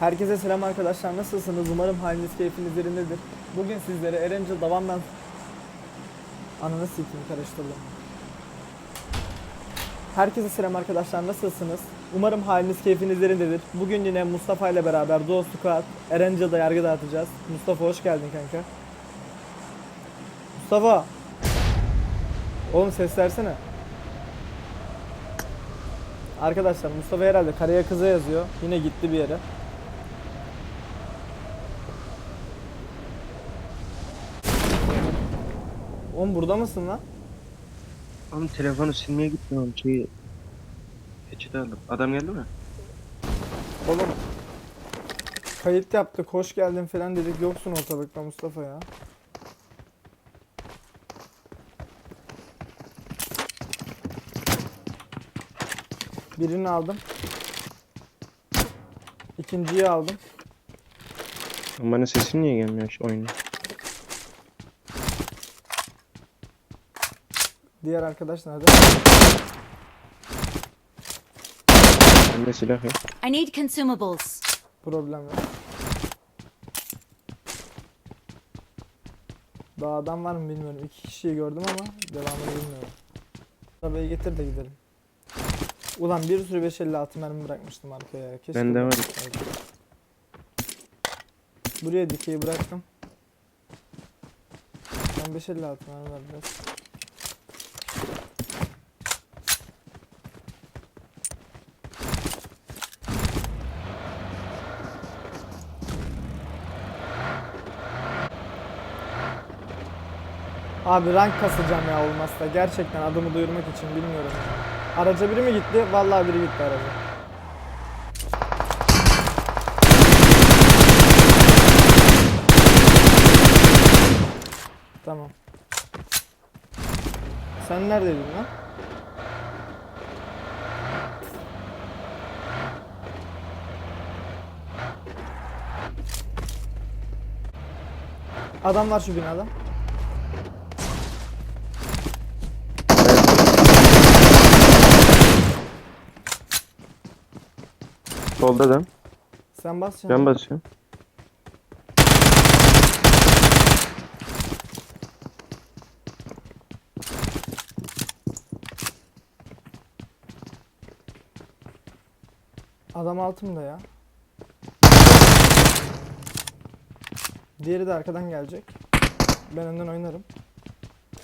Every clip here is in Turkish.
Herkese selam arkadaşlar nasılsınız? Umarım haliniz keyfiniz yerindedir. Bugün sizlere Erencil Davan'dan Ananı sikeyim karıştırdım. Herkese selam arkadaşlar nasılsınız? Umarım haliniz keyfiniz yerindedir. Bugün yine Mustafa ile beraber Duo Squad Erencil'de yargı dağıtacağız. Mustafa hoş geldin kanka. Mustafa! Oğlum ses versene. Arkadaşlar Mustafa herhalde karaya kıza yazıyor. Yine gitti bir yere. Oğlum burada mısın lan? Oğlum telefonu silmeye gittim oğlum şeyi Peçete aldım. Adam geldi mi? Oğlum kayıt yaptık hoş geldin falan dedik yoksun ortalıkta Mustafa ya. Birini aldım. İkinciyi aldım. Bana sesin niye gelmiyor şu oyunda? Diğer arkadaş nerede? Bende silah yok. I need consumables. Problem yok. Daha adam var mı bilmiyorum. İki kişiyi gördüm ama devamını bilmiyorum. Arabayı getir de gidelim. Ulan bir sürü 556 mermi bırakmıştım arkaya. ya. Keşke Bende var. Buraya dikeyi bıraktım. Ben 556 mermi var biraz. Abi rank kasacağım ya olmazsa. Gerçekten adımı duyurmak için bilmiyorum. Araca biri mi gitti? Vallahi biri gitti araca. Tamam. Sen neredeydin lan? Adam var şu binada. Solda adam. Sen bas Can basıyor. Adam altımda ya. Diğeri de arkadan gelecek. Ben önden oynarım.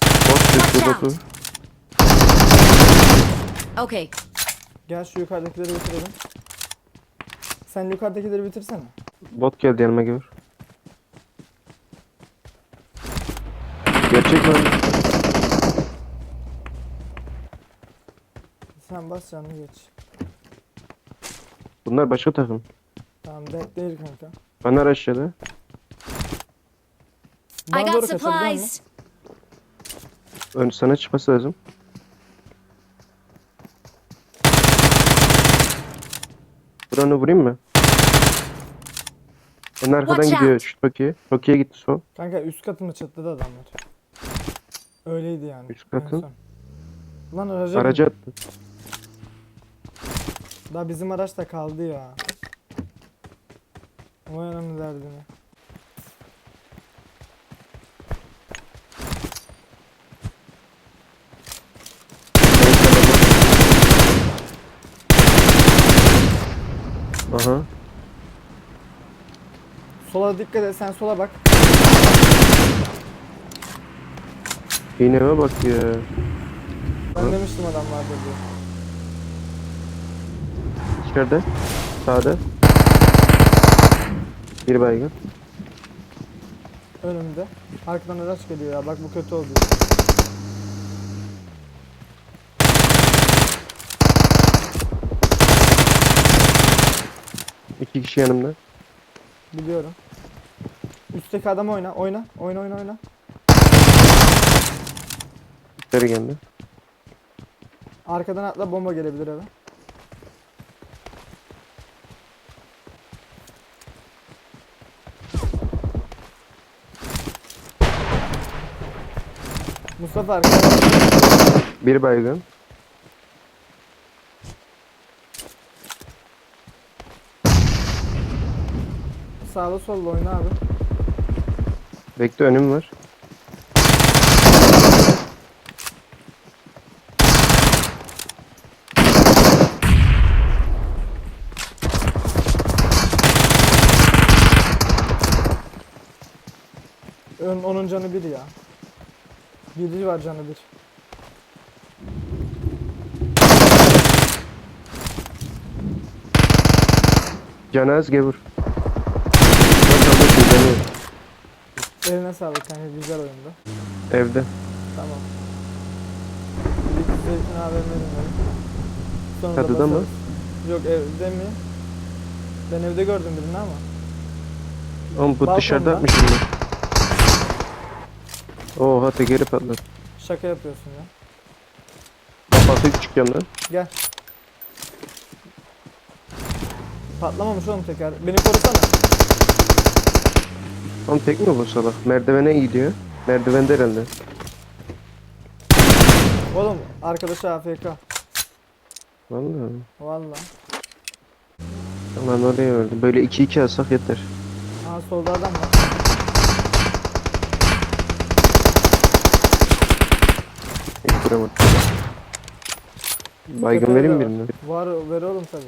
Watch botu. Okay, Gel şu yukarıdakileri bitirelim. Sen yukarıdakileri bitirsene. Bot geldi yanıma gör. Gerçek mi? Sen bas canını geç. Bunlar başka takım. Tamam denk değil kanka. Bana aşağıda. I Bana got doğru kaçabiliyor musun? supplies. Ön sana çıkması lazım. Buranı vurayım mı? En arkadan Watch gidiyor out. şu Toki'ye. Toki'ye gitti sol. Kanka üst katımı çatladı adamlar. Öyleydi yani. Üst katın? en son. Lan araca, Araca attı. Daha bizim araç da kaldı ya. Vay anamı derdini. Aha. Sola dikkat et sen sola bak. İğneme bak ya. Ben demiştim adam vardı diye. İçeride. Sağda. Bir baygın. Önümde. Arkadan araç geliyor ya. Bak bu kötü oldu. İki kişi yanımda. Biliyorum. Üstteki adam oyna. Oyna. Oyna oyna oyna. İçeri geldi. Arkadan atla bomba gelebilir eve. Mustafa arkada. Bir baygın. sağda solda oyna abi. Bekle önüm var. Ön, onun canı bir ya. Biri var canı bir. Canaz gevur. Bakalım şimdi Eline sağlık kanka güzel oyundu. Evde. Tamam. Bir iki zevkini haberini dinledim. Sonra da mı? basarız. Yok evde mi? Ben evde gördüm birini ama. Oğlum bu Balkonda. dışarıda atmış şimdi. Oha tekeri patladı. Şaka yapıyorsun ya. Kafası çıkacağım lan. Gel. Patlamamış oğlum teker. Beni korusana. Oğlum tek mi bu salak? Merdivene gidiyor. Merdivende herhalde. Oğlum arkadaşı AFK. Vallahi. Valla. Tamam oraya öldüm. Böyle 2-2 alsak yeter. Aha solda adam var. Hiç duramadım. Baygın vereyim mi var. birine? Var ver oğlum tabi.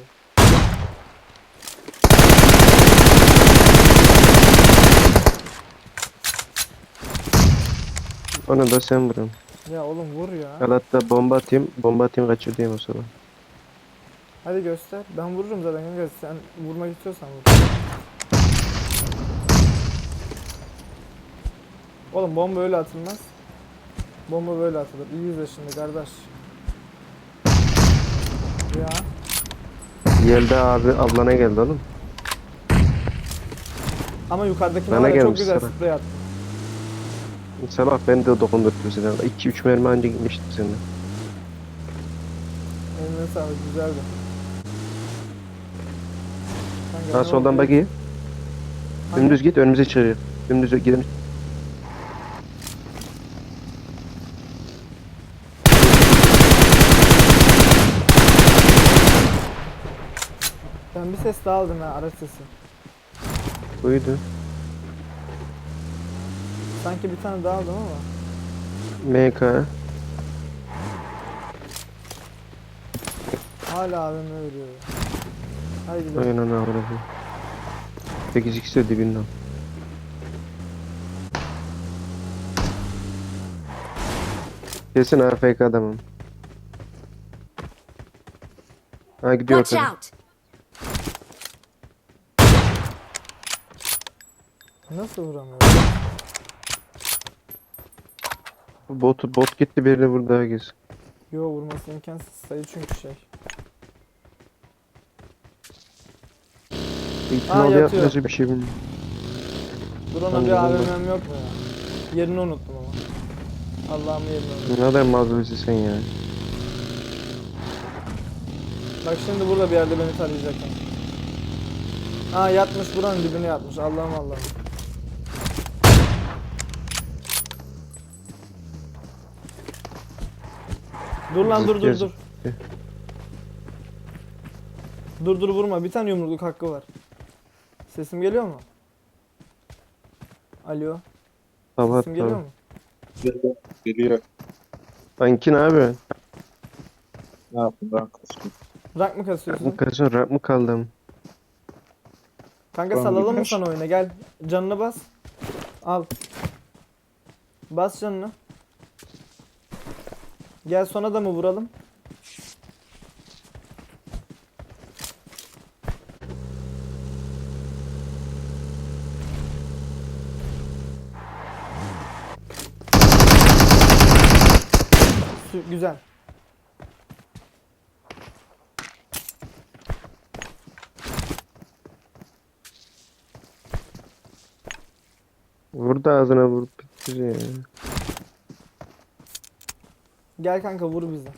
Onu da sen vurun. Ya oğlum vur ya. Al hatta bomba atayım. Bomba atayım kaçır diyeyim o zaman. Hadi göster. Ben vururum zaten kanka. Sen vurmak istiyorsan vur. Oğlum bomba öyle atılmaz. Bomba böyle atılır. İyi izle şimdi kardeş. Ya. Yelde abi ablana geldi oğlum. Ama yukarıdaki Bana çok güzel sıra. sprey attı. Sabah ben de dokundurttum seni. 2-3 mermi anca gitmiştim seninle. Eline sağlık güzeldi. Sağ soldan bakayım. Dümdüz git önümüze çıkıyor. Dümdüz gidelim. Ben bir ses daha aldım ha araç sesi. Buydu. Sanki bir tane daha aldım ama. MK. Hala abime veriyor. ya. Hadi gidelim. Aynen avradı. 8 2 de dibinden. Kesin AFK adamım. Ha gidiyor Watch out! Nasıl vuramıyor? Bot, bot gitti birini vurdu herkes. Yo vurması imkansız sayı çünkü şey. İhtimal yatıyor. yapması bir şey bilmiyorum. Dur ona Tamam, bir tamam. AVM'm yok mu ya? Yerini unuttum ama. Allah'ımı yerini unuttum. Ne kadar mazlumsun sen ya. Bak şimdi burada bir yerde beni tarayacak. ha. Aa yatmış buranın dibine yatmış. Allah'ım Allah'ım. Dur lan dur dur dur. Dur dur vurma. Bir tane yumrukluk hakkı var. Sesim geliyor mu? Alo. Sabah Sesim geliyor tamam. mu? Geliyor. Banki ne abi? Ne yaptın ben kısmı? Rank mı Rap kasıyorsun? mı kasın rap mı kaldım? Kanka Tamam, salalım mı birkaç. sana oyuna? Gel. Canını bas. Al. Bas canını. Gel sona da mı vuralım? Sü- Güzel. Vurdu ağzına vur bitir ya. Gel kanka vur bizi.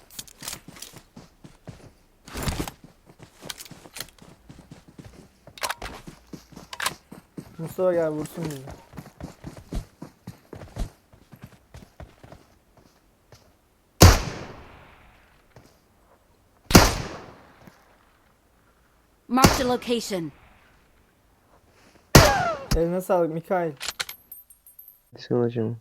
Mustafa gel vursun bizi. Marked a location. Eline sağlık Mikail. Sen hocam.